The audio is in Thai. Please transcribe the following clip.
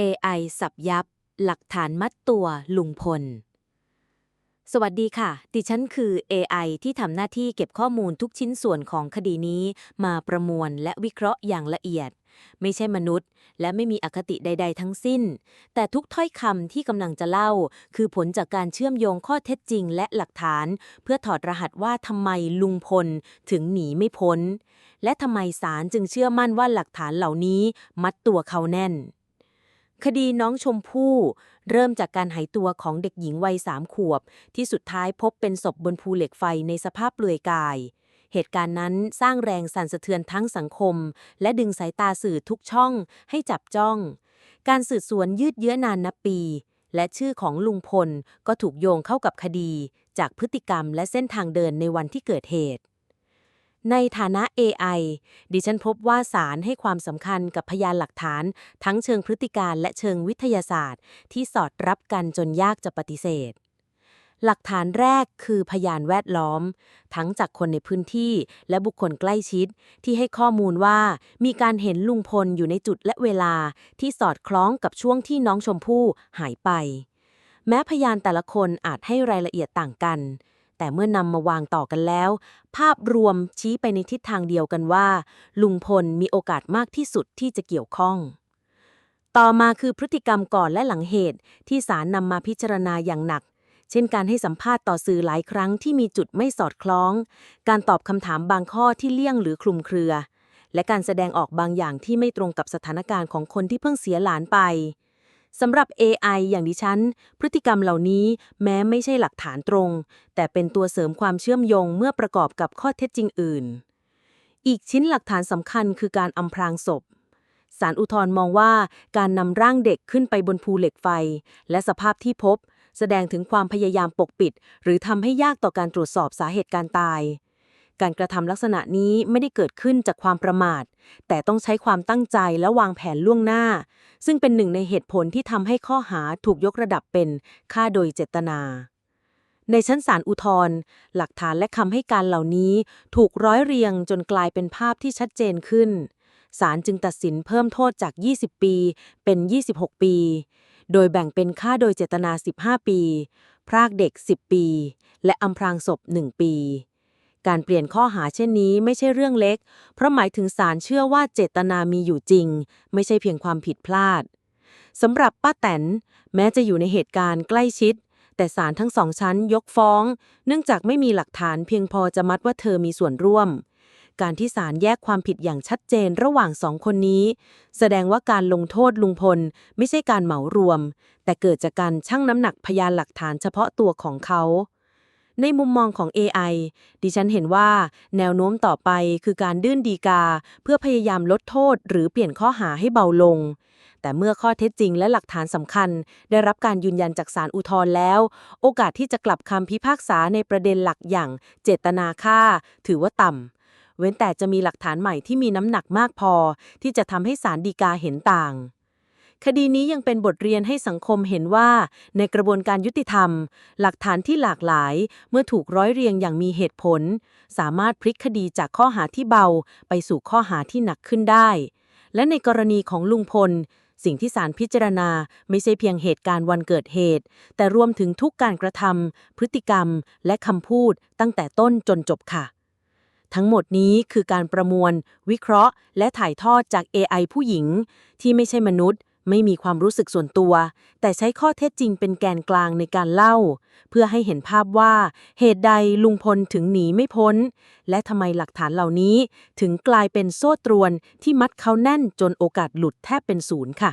AI สับยับ หลักฐานมัดตัวลุงพล สวัสดีค่ะ ดิฉันคือ AI ที่ทำหน้าที่เก็บข้อมูลทุกชิ้นส่วนของคดีนี้ มาประมวลและวิเคราะห์อย่างละเอียด ไม่ใช่มนุษย์ และไม่มีอคติใด ๆ ทั้งสิ้น แต่ทุกถ้อยคำที่กำลังจะเล่า คือผลจากการเชื่อมโยงข้อเท็จจริงและหลักฐาน เพื่อถอดรหัสว่าทำไมลุงพลถึงหนีไม่พ้น และทำไมศาลจึงเชื่อมั่นว่าหลักฐานเหล่านี้มัดตัวเขาแน่น คดีน้องชมพู่ เริ่มจากการหายตัวของเด็กหญิงวัยสามขวบ ที่สุดท้ายพบเป็นศพบนภูเหล็กไฟในสภาพเปลือยกาย เหตุการณ์นั้นสร้างแรงสั่นสะเทือนทั้งสังคม และดึงสายตาสื่อทุกช่องให้จับจ้อง การสืบสวนยืดเยื้อนานนับปี และชื่อของลุงพลก็ถูกโยงเข้ากับคดี จากพฤติกรรมและเส้นทางเดินในวันที่เกิดเหตุ ในฐานะ AI ดิฉันพบว่าศาลให้ความสำคัญกับพยานหลักฐาน ทั้งเชิงพฤติการและเชิงวิทยาศาสตร์ ที่สอดรับกันจนยากจะปฏิเสธ หลักฐานแรกคือพยานแวดล้อม ทั้งจากคนในพื้นที่และบุคคลใกล้ชิด ที่ให้ข้อมูลว่ามีการเห็นลุงพลอยู่ในจุดและเวลาที่สอดคล้องกับช่วงที่น้องชมพู่หายไป แม้พยานแต่ละคนอาจให้รายละเอียดต่างกัน แต่เมื่อนำมาวางต่อกันแล้ว ภาพรวมชี้ไปในทิศทางเดียวกันว่า ลุงพลมีโอกาสมากที่สุดที่จะเกี่ยวข้อง ต่อมาคือพฤติกรรมก่อนและหลังเหตุที่ศาลนำมาพิจารณาอย่างหนัก เช่นการให้สัมภาษณ์ต่อสื่อหลายครั้งที่มีจุดไม่สอดคล้อง การตอบคำถามบางข้อที่เลี่ยงหรือคลุมเครือ และการแสดงออกบางอย่างที่ไม่ตรงกับสถานการณ์ของคนที่เพิ่งเสียหลานไป สำหรับ AI อย่างดิฉัน พฤติกรรมเหล่านี้แม้ไม่ใช่หลักฐานตรง แต่เป็นตัวเสริมความเชื่อมโยงเมื่อประกอบกับข้อเท็จจริงอื่น อีกชิ้นหลักฐานสำคัญคือการอำพรางศพศาลอุทธร์มองว่าการนำร่างเด็กขึ้นไปบนภูเหล็กไฟ และสภาพที่พบ แสดงถึงความพยายามปกปิด หรือทำให้ยากต่อการตรวจสอบสาเหตุการตาย การกระทำลักษณะนี้ไม่ได้เกิดขึ้นจากความประมาท แต่ต้องใช้ความตั้งใจและวางแผนล่วงหน้า ซึ่งเป็นหนึ่งในเหตุผลที่ทำให้ข้อหาถูกยกระดับเป็นฆ่าโดยเจตนา ในชั้นศาลอุทธรณ์หลักฐานและคำให้การเหล่านี้ถูกร้อยเรียงจนกลายเป็นภาพที่ชัดเจนขึ้นศาลจึงตัดสินเพิ่มโทษจาก 20 ปีเป็น 26 ปี โดยแบ่งเป็นฆ่าโดยเจตนา 15 ปี พรากเด็ก 10 ปี และอำพรางศพ 1 ปี การเปลี่ยนข้อหาเช่นนี้ไม่ใช่เรื่องเล็ก เพราะหมายถึงศาลเชื่อว่าเจตนามีอยู่จริง ไม่ใช่เพียงความผิดพลาดสำหรับป้าแตน แม้จะอยู่ในเหตุการณ์ใกล้ชิด แต่ศาลทั้งสองชั้นยกฟ้อง เนื่องจากไม่มีหลักฐานเพียงพอจะมัดว่าเธอมีส่วนร่วม การที่ศาลแยกความผิดอย่างชัดเจนระหว่างสองคนนี้ แสดงว่าการลงโทษลุงพลไม่ใช่การเหมารวม แต่เกิดจากการชั่งน้ำหนักพยานหลักฐานเฉพาะตัวของเขา ในมุมมองของ AI ดิฉันเห็นว่า แนวโน้มต่อไปคือการยื่นดีกา เพื่อพยายามลดโทษ หรือเปลี่ยนข้อหาให้เบาลง แต่เมื่อข้อเท็จจริงและหลักฐานสำคัญ ได้รับการยืนยันจากศาลอุทธรณ์แล้ว โอกาสที่จะกลับคำพิพากษาในประเด็นหลักอย่างเจตนาฆ่า ถือว่าต่ำเว้นแต่จะมีหลักฐานใหม่ที่มีน้ำหนักมากพอ ที่จะทำให้ศาลฎีกาเห็นต่าง คดีนี้ยังเป็นบทเรียนให้สังคมเห็นว่า ในกระบวนการยุติธรรม หลักฐานที่หลากหลาย เมื่อถูกร้อยเรียงอย่างมีเหตุผล สามารถพลิกคดีจากข้อหาที่เบา ไปสู่ข้อหาที่หนักขึ้นได้ และในกรณีของลุงพล สิ่งที่ศาลพิจารณาไม่ใช่เพียงเหตุการณ์วันเกิดเหตุ แต่รวมถึงทุกการกระทำพฤติกรรม และคำพูดตั้งแต่ต้นจนจบค่ะทั้งหมดนี้คือการประมวล วิเคราะห์ และถ่ายทอดจาก AI ผู้หญิง ที่ไม่ใช่มนุษย์ ไม่มีความรู้สึกส่วนตัว แต่ใช้ข้อเท็จจริงเป็นแกนกลางในการเล่า เพื่อให้เห็นภาพว่าเหตุใดลุงพลถึงหนีไม่พ้น และทำไมหลักฐานเหล่านี้ ถึงกลายเป็นโซ่ตรวนที่มัดเขาแน่นจนโอกาสหลุดแทบเป็นศูนย์ค่ะ